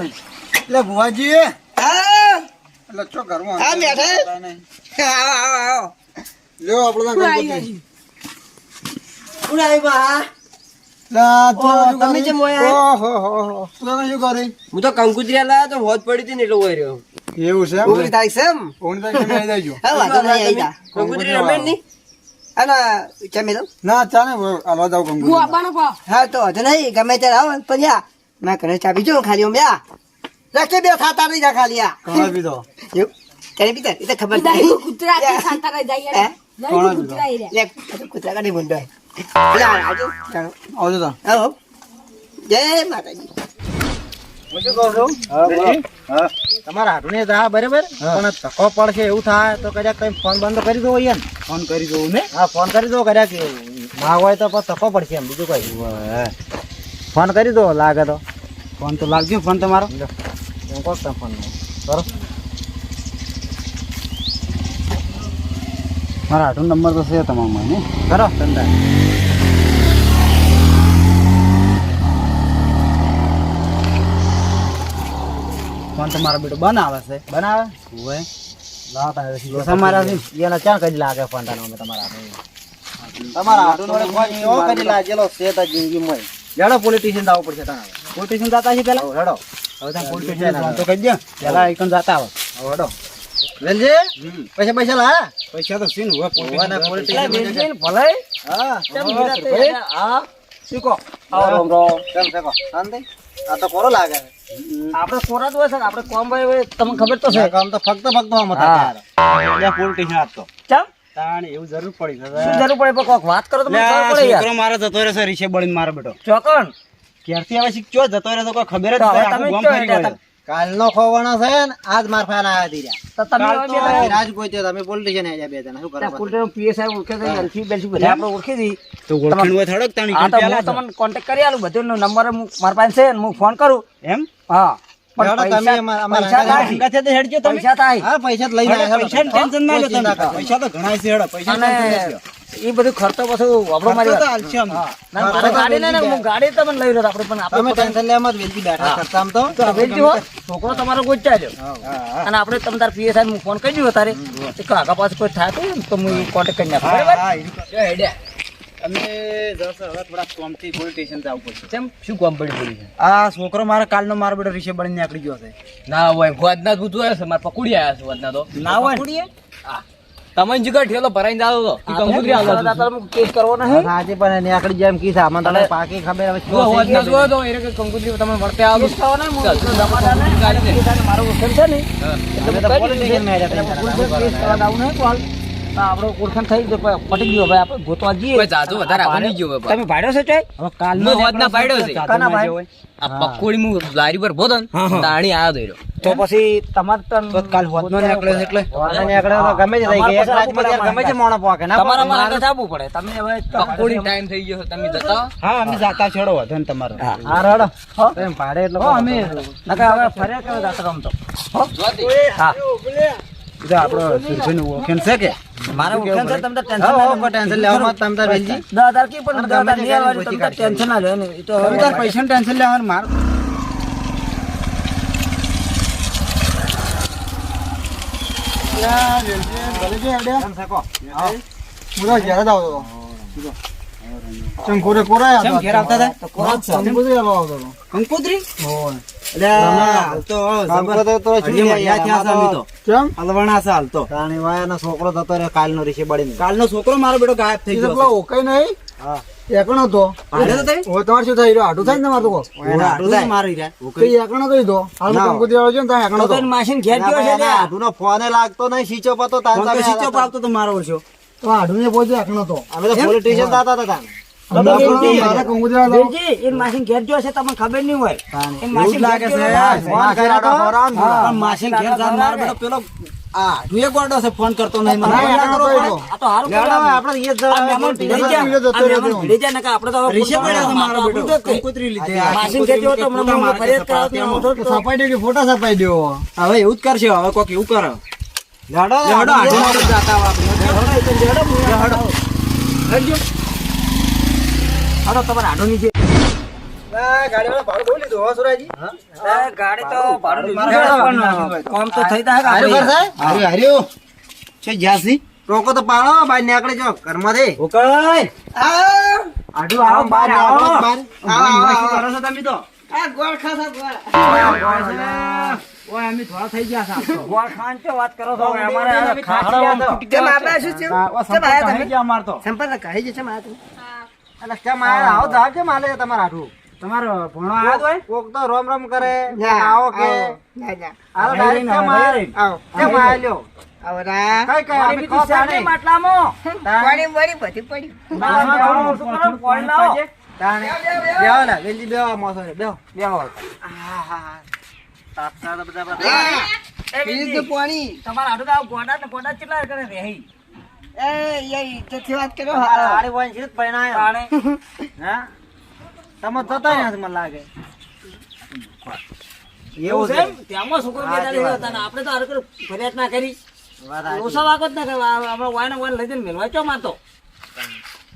એટલે ભુવાજી હા. એટલે ઘરમાં હા, બેઠા. આવો આવો આવો લ્યો આપણે તો ગણપતિ. ઉડાઈ બા? હો, કંકુતરી લાયા હોજ પડી હતી ને એટલે હોય રહ્યો. એવું છે? ઓગણી તારીખ છે એમ? ઓગણીસ તારીખે આવી જાજો. હા વાંધો નહીં આવી રમે નહીં? અને જમી દઉં ના ચાલે હાલવા જાવ કંકુ હા તો નહીં ગમે ત્યારે આવો પછી આ મેં ઘરે ચાબી જો ખાલી અમે રાખે બે થાતા નહીં જા ખાલી આ કોણ પીધો કરી પીતા એ તો ખબર નહીં કૂતરા થાતા રહી જાય? કૂતરા એ કૂતરા કાઢી આવજો. આવજો તા. આવો માતાજી. હા તમારા હાથ ને થાય બરાબર? પણ ધક્કો પડશે એવું થાય તો કદાચ તમે ફોન બંધ કરી દો યાર ફોન કરી દઉં ને? હા ફોન કરી દો કદાચ ના હોય તો ધક્કો પડશે એમ બીજું કઈ. ફોન કરી દો લાગે તો. ફોન તો લાગ્યો ફોન તમારો. હું તમે ફોન કરો. મારા આઠો નંબર તો છે તમારો ને? કરો ધંધા. ફોન તમારો બેટો બનાવે છે. બનાવે? હોય. લોસા મારા છે એના ચાર કદી લાગે ફોન તમારા તમારા વડે ફોન કદી લાગેલો છે તો જિંદગીમાં. લેડો પોલિટિશિયન આવવું પડશે તાણે પોલિટિશિયન જતા છે પેલા હેડો. હવે તમે પોલિટિશિયન ફોન તો કહી દે પેલા એકન જતા આવે. હેડો. વેલજી પૈસા પૈસા લા પૈસા તો સીન હોય પોલિટિશિયન પોલિટિશિયન ભલે. હા. કેમ હા. શીખો આવો રામ રામ. કેમ શીખો શાંતિ? આ તો કોરો લાગે આપણે કોરા હોય છે આપણે કોમ ભાઈ હોય તમને ખબર તો છે. કામ તો ફક્ત ફક્ત આમ હતા ત્યાં પોલિટિશિયન આપતો ચમ તાણ એવું જરૂર પડી શું જરૂર પડે? પણ કોક વાત કરો તો મને ખબર પડે યાર. છોકરો મારો જતો રહેશે રીશે બળીને મારો બેટો ચોકણ? ક્યારથી હવે શીખ્યો જતો રહે તો કોઈ ખબર જ નહીં, તમે વળ્યો. કાલનો ખોવાનો છે ને આજ માર ફાન આયા દીર્યા તો તમે રાજ ગોત્યો તમે પોલિટિશિયન આયા બે જણા શું કરો કુલદેવ PSI ઓળખે છે, LC બેલસી બધા આપણે ઓળખી દી તો ઓળખણ હોય થોડોક તાણી હા, તો હું તમને કોન્ટેક્ટ કરી આલું બધું નંબર મારા પાસે છે ને હું ફોન કરું. એમ? હા. તમે પૈસા- તો હા ઘણા છે પૈસા એ બધું ખર્ચો પાછું વાપરો મારી. ના, ગાડી હું ગાડી તમને લઈ રહ્યો આપણે પણ આપણે ટેન્શન લેવા મત વેલજી બેઠા કરતા આમ તો. તો હો, છોકરો તમારો ગોચ્યા અને આપણે તમે તાર પીએસઆઈ હું ફોન કરી દઉં તારે. કાકા આગા પાછું કોઈ થાય તો તો હું કોન્ટેક્ટ કરી નાખું. બરાબર? હા, એ રીતે. અમે જરા હવે થોડા કોમથી પોલીસ સ્ટેશન જવું પડશે. કેમ? શું કામ પડી પડી છે? આ છોકરો મારા કાલનો મારો બેટો રીશે બળીને નીકળી ગયો છે. ના હોય ગોદના ભૂતું આવ્યો છે. મારે પકડી આવ્યા છે ગોદના તો. ના હોય ને. તમે જગ્યા ઠેલો ભરાઈ જાવ તો કંકુતરી આલો કેસ કરવો નહીં? આજે પણ જાય એમ કીધા મને તને પાકી ખબર હવે શું જો થઈ હોદના ગયું. જો તો એને તો કંકુતરી તમે ગાડી ને મારો ઓળખાણ છે ને. અમે તો કરવા માં હેડ્યા હતા. આપણો ઓળખાણ થઈ ગયો પટી ગયો ભાઈ આપણે ગોતવા જઈએ. જાદુ વધારે તમે ભાડ્યો છે ચોય? હવે કાલનો હું હોદના પાડ્યો છે. કાના ભાઈ? આ પકોડી હું લારી પર ભોતો તાણી આયો દઈરો તો પછી તમારે તન તો કાલ હોદનો નીકળ્યો છે એટલે. વાંધો નહીં, તો ગમે થઈ. એક મોણો પોકે. ના તમારા પડે. તમે હવે પકોડી ટાઈમ થઈ ગયો તમે જતા હા. અમે જાતા છોડો વધો તમારો. હા, રડો. તમે ભાડે એટલો અમે નકર હવે ફર્યા કરો દાતા રમતો. હો. હા. જો આપણો સુરભીનું છે કે? મારે ઓળખાણ છે ટેન્શન લેવા. તમે તાર વેલજી. પણ નહીં આવવાની, ટેન્શન ના લો ને એ તો તાર ટેન્શન લેવાનું માર? કોરાય ઘેર આવતા હતા? તો કોરા છે. આવતો હતો. હોય. એટલે તો તો છે તો. છે તો વાયાનો છોકરો થતો રહ્યો કાલનો ઋષિ બળીને. કાલનો છોકરો મારો બેટો ગાયબ થઈ ગયો પેલો ઓકાઈ નહીં? હા. એકણો તો તમારે શું થઈ રહ્યો આટું થાય ને મારી એ એકણો તો ને ત્યાં એકણો હતો. માસીન ઘેર ગયો છે. ફોને લાગતો નહીં, સીચો પતો હતો, સીચો ફોન તો તમે સ્વિચ ઓફ આલા આવતો મારો ઓછો તો આઢુને પહોંચ્યો એકણો હતો. અમે તો પોલીસ સ્ટેશન હતા અમે તો એકણો તો વેલજી, મારે કંકોત્રી આવે તો. વેલજી, એ માસીન ઘેર ગયો છે તમને ખબર નહીં હોય તાન. એ માસીન એવું જ લાગે ઘેર છે. ગયો હા, છે. ફોન કર્યો તો ખવડાવો ને હા. પણ માસી ઘેર જાન મારો બેટો પેલો આ ઢુએ ગોડો છે ફોન કરતો નહીં મને. ના, એકણો તો લીધો. આ તો હારું લેવડો, કર્યું. આપણે ઈ જ આ મહેમાન ભીડે જવા- ગયા. જતો આ રહ્યો મહેમાન તો. ભીડે ગયા નકર આપણે તો હવે રીસે પડ્યો છે મારો આપણું બેટો તો કઈ. કંકોત્રી લીધી. આ માસીન ઘેર ગયો તો કંકોત્રી હમણાં ફોટા હું મારે ફરિયાદ છે કરાવતી પાટિયામાં. આવતો તો સપાઈ દો હવે એવું જ કરશે હવે કોક એવું કરો આઢું આઢું જાતા હાલો તમારે આડો નીચે ગાડી તો પાડો બાર નીકળે જો ઉકળાય આવો. આડું આવો બહાર આવો, આવો. તમે તો આ ગોળ ખાસા ગોળ. ઓય અમે થોડા થઈ ગયા છે ગોળ ખાન ચો વાત કરો છો અમારે તૂટી કેમ આપણે છે. શું ઓ કેમ આયા તમે? ગયા અમાર તો સંપર્ક કહી જશે મારા તમે. એટલે કેમ આયા? આવો જાવ કેમ છે તમારા હાથું? તમારો તો હોય? કોક તો રોમ રોમ કરે આવો કે આવો. ના, ના. direct રહીને, કેમ આયા? આવો. કેમ આયા લ્યો? આવો રા. કઈ કઈ અમે ખાતા છે નહીં. માટલામાં પાણી વળી બધું પડી ના, ના, શું કરો? પાણી લાવો. તાણે. બેહો ને, વેલજી બેહો, મોસો ને, બેહો. બેહો. તાપતા તો બધા બધા. બીજું તો પાણી. તમારા હાડું તો આ ગોડા ને ગોડા કેટલા કરે રહી એ, એ ઇજ્જતથી વાત કરો. હારી પરણાયો. હા? તમે જતા મને લાગે એવું છે? ત્યાંમાં છોકરો બે હતા ને આપણે તો હારું કર્યું, ફરિયાદ ના કરી. ઓછા વાગો જ ના કરવા આપણે વાયને વાયને લઈ જઈને મેલવા ચો મારતો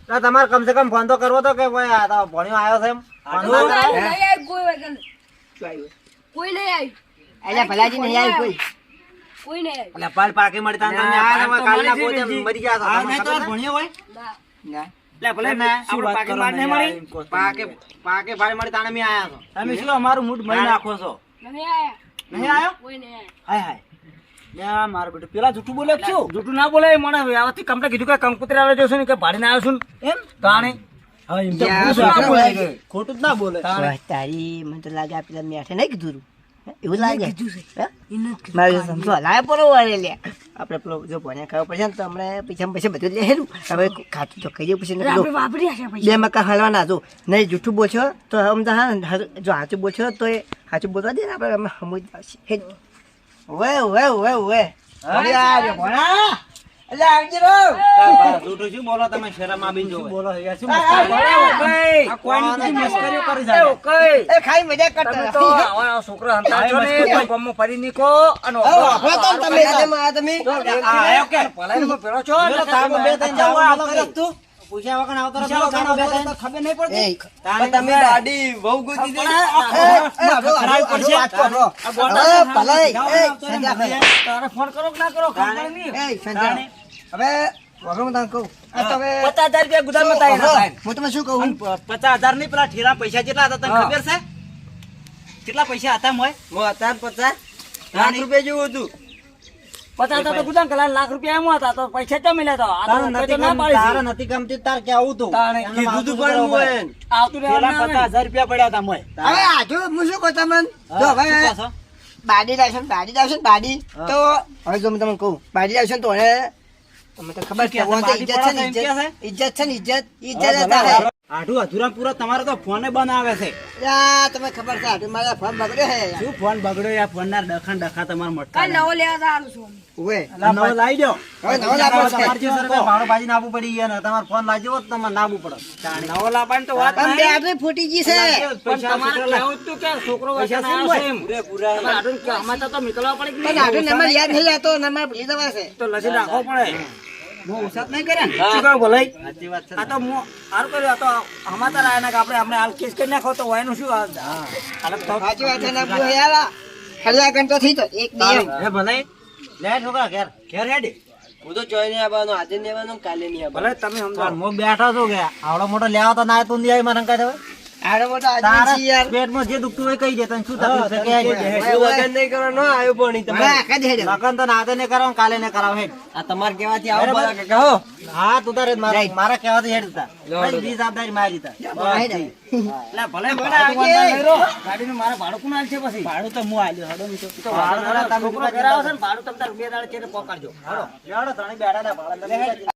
ના, તમારે કમ સે કમ ફોન તો કરવો તો કે ભાઈ આ તો ભણ્યો આવ્યો છે એમ ફોન તો કોઈ કરાય. નહીં આવ્યું, કોઈ વગર. કોઈ નહીં આવ્યું. અલ્યા ભલાજી નહીં આવી કોઈ. કોઈ નહીં આવ્યું. એટલે પાલ પાકે મળી તાન તમે આ ના, તો કાલના પોતે મરી ગયા તો આ તો ભણ્યો હોય ના. એટલે તમે શું અમારું મૂડ મળી નાખો છો નહીં આયો નહીં આવ્યો કોઈ નહીં આવ્યું. હાય હાય યા મારું બેટું. પેલા જૂઠું બોલે છે જૂઠું ના બોલે મને આવતી કમલે કીધું કે કંકુતરી આવે જશે ને કે ભાડીને આવ્યો છું એમ? તાણે. ખોટું જ ના બોલે. તારી મને તો લાગે આ પેલા મેઠે નહીં કીધું? એવું લાગે? હે? મારે સમજો હલાય પડો વારે લે. આપણે પેલો જો ભણ્યા ખાવા પડશે ને તો હમણાં પૈસા પૈસા બધું લે હેરું હવે ખાતું તો કહી દઉં પછી. બે મકા હલવાના જો. નહીં જૂઠું બોલશો તો અમદાવાદ જો સાચું બોલશો તો એ સાચું બોલવા દે ને આપણે સમજ આવશે ઓએ ઓએ ઓએ વે ભણી આવજો, ભણા. અલ્યા આવજો. રો. જૂઠું શું બોલો તમે? શરમ આવીને જોવે. બોલો યાર શું આ, મસ્કરી આ? આ કોઈની મસ્કરીઓ કરી જાય ઓકે. એ ખાઈ મજા કરતા તો આ છોકરો હંતા છો ને કોઈ ગામમાં ફરી નીકો અને આપણો તો. તમે આ તમે. આ ઓકે પેલો છો? એટલે તારમાં બે ત્રણ જાવ આ કરી. પૂછ્યા વગર આવતો રહો. ખબર નહીં પડતી. તમે ગાડી બહુ ગોતી દે તારે ફોન કરો કે ના કરો? ખબર નહીં. એ, સંજ્ઞા. હવે હું શું કહું? પચાસ હજાર નહીં પેલા ઠેલા પૈસા કેટલા હતા તને. ખબર છે? કેટલા પૈસા હતા મોય? પચાસ. લાખ રૂપિયા જેવું હતું. પચાસ તો કલા લાખ રૂપિયા એમ હતા તો પૈસા ચો મળ્યા તો આ તો તારે કોઈ તો નથી ના ગમ- પાડી તારે છે. નથી ગમતી તાર કેવું તું? કીધું તું પણ હોય. આવતું રહેવાનું પચાસ હજાર રૂપિયા પડ્યા હતા મોય હવે આજુ હું શું કહું તમને? જો છો? બાડી લાવશે ને બાડી લાવશો બાડી. તો હવે જો હું તમને કહું બાડી લાવશો તો હવે તમને તો ખબર ઇજ્જત છે ને ઇજ્જત ઇજ્જત છે? ને ઇજ્જત ઇજ્જત આઢું અધૂરા પૂરા તમારે તો ફોને બનાવે છે. યા, તમે ખબર છે આઠું મારા ફોન બગડ્યો હે શું ફોન બગડ્યો યાર? ફોન ના ડખા ડખા તમારે મટકા નવો લેવા જવાનું છું. અમે. નવો લાવી દો. હવે નવો લાવવો છે. જે સરકાર ભાડું ભાજી નાખવું પડી ગયા ને તમારે ફોન લાવજો તો તમારે નાખવું પડે. નવો લાવવાની તો વાત નહીં. બેટરી ફૂટી ગઈ છે. પણ તમારે છોકરા તું કે છોકરો પૈસા આવ્યો છે એમ. પૂરેપૂરા તમારે કે આમાં તો તો નીકળવા પડે પણ નહીં? નંબર યાદ નહીં આવતો નંબર ભૂલી જવાશે. તો લસી રાખવો પડે. હું ઉસાત નહીં કર્યા ને? શું કહું ભલાઈ? સાચી વાત છે આ તો હું હારું કર્યું આ તો હમાતા રહ્યા ને કે આપણે આપણે હાલ કેસ કરી નાખો તો વાયનું શું આ- સાચી વાત છે ને આપણું યાર હલ્યા ઘંટો થઈ તો એક નિયમ એ ભલે લે છોકરા ઘેર ઘેર હેડી. હું તો જોઈ નહીં આવવાનો આજે નહીં આવવાનો કાલે નહીં ભલે તમે સમજો હું બેઠો છો કે આવડો મોટો લેવા તો ના તું નહીં આવી મારા કાંઈ છે પેટમાં જે દુખતું હોય કહી દે તને શું તકલીફ છે? વગર નહીં કરવાનો આવ્યો પણ. લગન તો નાતે ને કરાવ કાલે ને કરાવ હેડ. આ તમારે કેવાથી આવો કહો? હા તું તારે મારા Right. હેડ તા ભાઈ જવાબદારી મારી તા ભલે રહો. ગાડીનું મારે ભાડું કોણ આલશે પછી? ભાડું તો હું આલ્યો હડો તો. ભાડું તમે છોકરો ઘરે ને ભાડું તમે બે દાડે ચેડે પોકાડજો હાલો લેવડો ત્રણેય બેડા ભાડા